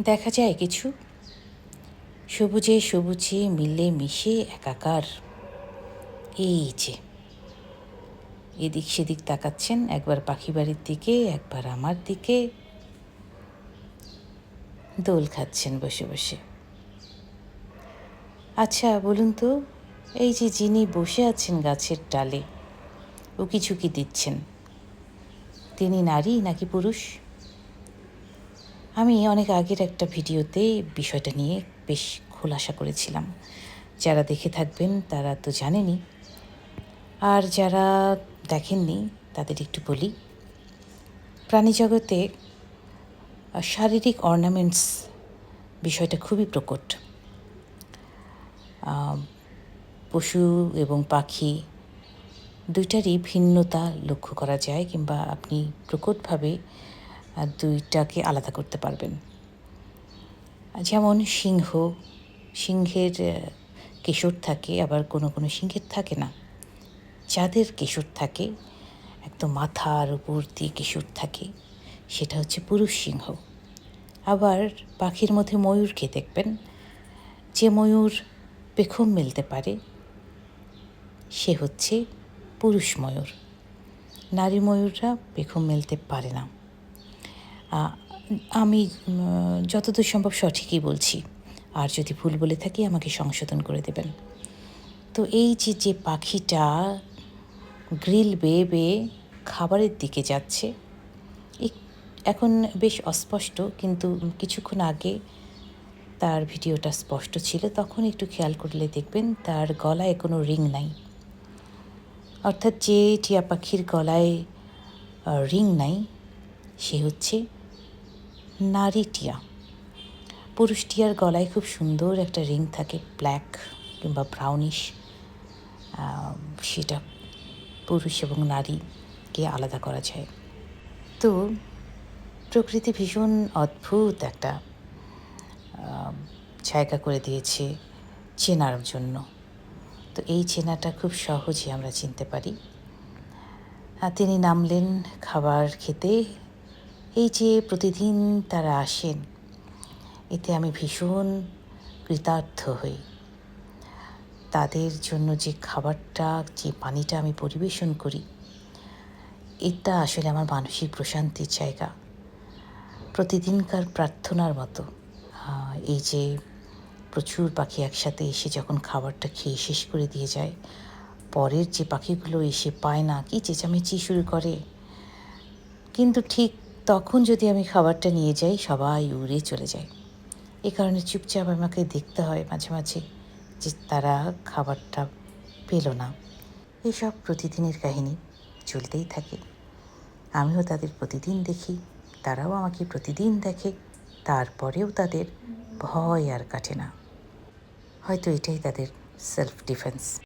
দেখা যায় কিছু। সবুজে সবুজে, মিলে মিশে একাকার। এই যে। এদিক সেদিক তাকাচ্ছেন একবার পাখি বাড়ির দিকে, একবার আমার দিকে। দোল খাচ্ছেন বসে বসে। আচ্ছা বলুন তো, এই যে যিনি বসে আছেন গাছের ডালে উকি ঝুঁকি দিচ্ছেন? তিনি নারী নাকি পুরুষ? আমি অনেক আগের একটা ভিডিওতে বিষয়টা নিয়ে বেশ খোলাসা করেছিলাম। যারা দেখে থাকবেন তারা তো জানেনই। আর যারা দেখেননি, তাদের একটু বলি। প্রাণী জগতে শারীরিক অর্নামেন্টস বিষয়টা খুবই প্রকট। পশু এবং পাখি দুইটারই ভিন্নতা লক্ষ্য করা যায় কিংবা আপনি প্রকটভাবে দুইটাকে আলাদা করতে পারবেন। যেমন সিংহ, সিংহের কেশর থাকে, আবার কোনো কোনো সিংহের থাকে না। যাদের কেশর থাকে, একদম মাথার উপর দিয়ে কেশর থাকে, সেটা হচ্ছে পুরুষ সিংহ। আবার পাখির মধ্যে ময়ূরকে দেখবেন, যে ময়ূর পেখম মেলতে পারে, সে হচ্ছে পুরুষ ময়ূর। নারী ময়ূররা পেখম মেলতে পারে না। আমি যতদূর সম্ভব সঠিকই বলছি। আর যদি ভুল বলে থাকি, আমাকে সংশোধন করে দেবেন। তো এই যে যে পাখিটা গ্রিল বেয়ে বেয়ে খাবারের দিকে যাচ্ছে এখন বেশ অস্পষ্ট, কিন্তু কিছুক্ষণ আগে তার ভিডিওটা স্পষ্ট ছিল। তখন একটু খেয়াল করলে দেখবেন তার গলায় কোনো রিং নাই। অর্থাৎ যে টিয়া পাখির গলায় রিং নাই, সে হচ্ছে নারী টিয়া পুরুষ টিয়ার গলায় খুব সুন্দর একটা রিং থাকে, ব্ল্যাক কিংবা ব্রাউনিশ। সেটা পুরুষ এবং নারীকে আলাদা করা যায়। তো প্রকৃতি ভীষণ অদ্ভুত একটা জায়গা করে দিয়েছে চেনার জন্য। তো এই চেনাটা খুব সহজে আমরা চিনতে পারি। তিনি নামলেন খাবার খেতে এই যে প্রতিদিন তারা আসেন, এতে আমি ভীষণ কৃতার্থ হই। তাদের জন্য যে খাবারটা, যে পানিটা আমি পরিবেশন করি, এটা আসলে আমার মানসিক প্রশান্তির জায়গা। প্রতিদিনকার প্রার্থনার মতো এই যে প্রচুর পাখি একসাথে এসে যখন খাবারটা খেয়ে শেষ করে দিয়ে যায়, পরের যে পাখিগুলো এসে পায় না, কি চেঁচামেচি শুরু করে। কিন্তু ঠিক তখন যদি আমি খাবারটা নিয়ে যাই, সবাই উড়ে চলে যায়। এ কারণে চুপচাপ আমাকে দেখতে হয় মাঝে মাঝে যে তারা খাবারটা পেল না। এসব প্রতিদিনের কাহিনী চলতেই থাকে। আমিও তাদের প্রতিদিন দেখি, তারাও আমাকে প্রতিদিন দেখে, তারপরেও তাদের ভয় আর কাটে না। হয়তো এটাই তাদের সেলফ ডিফেন্স